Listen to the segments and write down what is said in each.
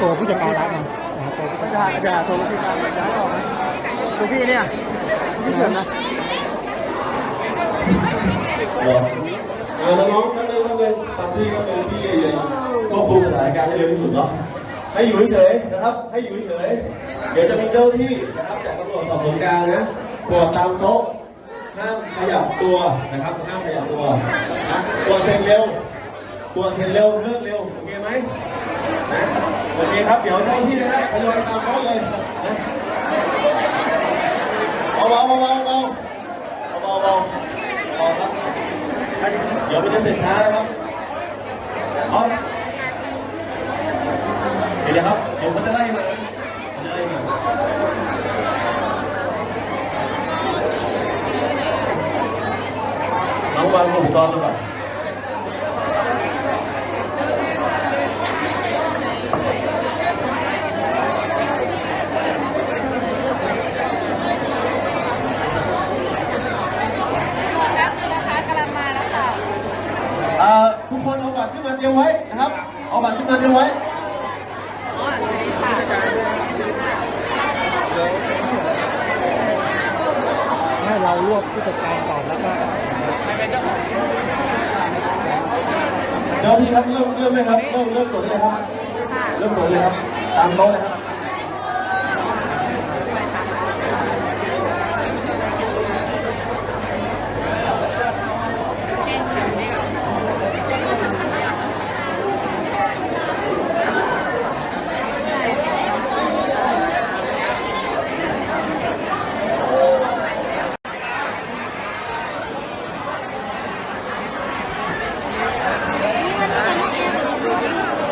ตัวผู้จัดการร้านมาหาตัวผู้จัดจะการจะตัวพี่ซันจะให้ออกไหมตัวพี่เนี่ยพี่เฉินนะเหรออ่าน้องๆท่านหนึงท่านหนึงฟังพี่ก็เป็นพี่ใหญ่ๆควบคุมสถานการณ์ให้เร็วที่สุดเนาะให้อยู่เฉยๆนะครับ ให้อยู่เฉยๆเดี๋ยวจะมีเจ้าหน้าที่นะครับจากตำรวจสอบสวนกลางนะตรวจตามโต๊ะห้ามขยับตัวนะครับห้ามขยับตัวนะตัวจเซ็นเร็วตัวจเซ็นเร็วเลิกเร็วโอเคไหมนะ โอเคครับ เดี๋ยวเจ้าที่นะฮะทยอยตามโต๊ะเลยนะเบาเบาเบาเบาเบาเบาพอครับเดี๋ยวมันจะเสร็จช้านะครับเอาเดี๋ยวครับ เดี๋ยวเขาจะไล่มาเขาจะไล่มาเอาวางอุปกรณ์มาก่อน แล้วนะคะกำลังมาแล้วค่ะ อ่าทุกคนเอาบัตรขึ้นมาเตรียมไว้นะครับ เอาบันมาเตรียมไว้อ๋อค่ะให้เรารวบผู้จัดการก่อนแล้วก็เจ้าหน้าที่ครับเริ่มเริ่มเลยครับเริ่มเริ่มตรวจเลยครับ เริ่มตรวจเลยครับ ตามโต๊ะเลยครับ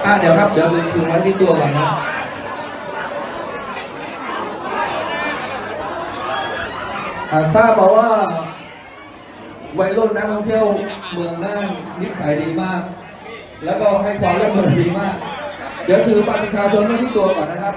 อ่าเดี๋ยวครับ เดี๋ยวคืนไว้ที่ตัวก่อนนะอาทราบมาว่าวัยรุ่นนักท่องเที่ยวเมืองน่านนิสัยดีมาก แล้วก็ให้ความร่วมมือดีมาก เดี๋ยวถือบัตรประชาชนไว้ที่ตัวก่อนนะครับ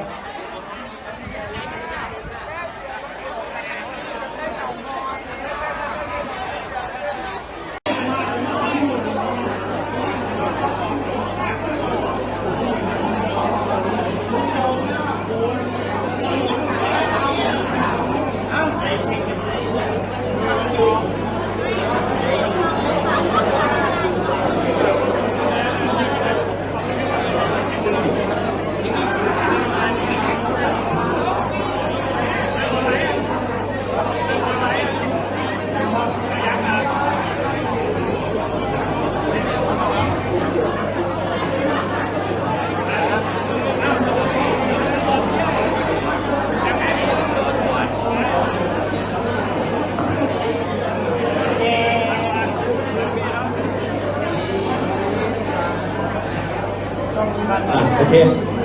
โอเค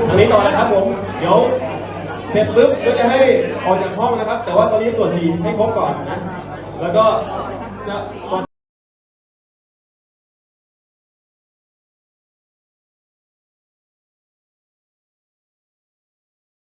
ทางนี้ต่อนะครับผม เดี๋ยวเสร็จปุ๊บก็จะให้ออกจากห้องนะครับ แต่ว่าตอนนี้ตรวจสีให้ครบก่อนนะ แล้วก็จะ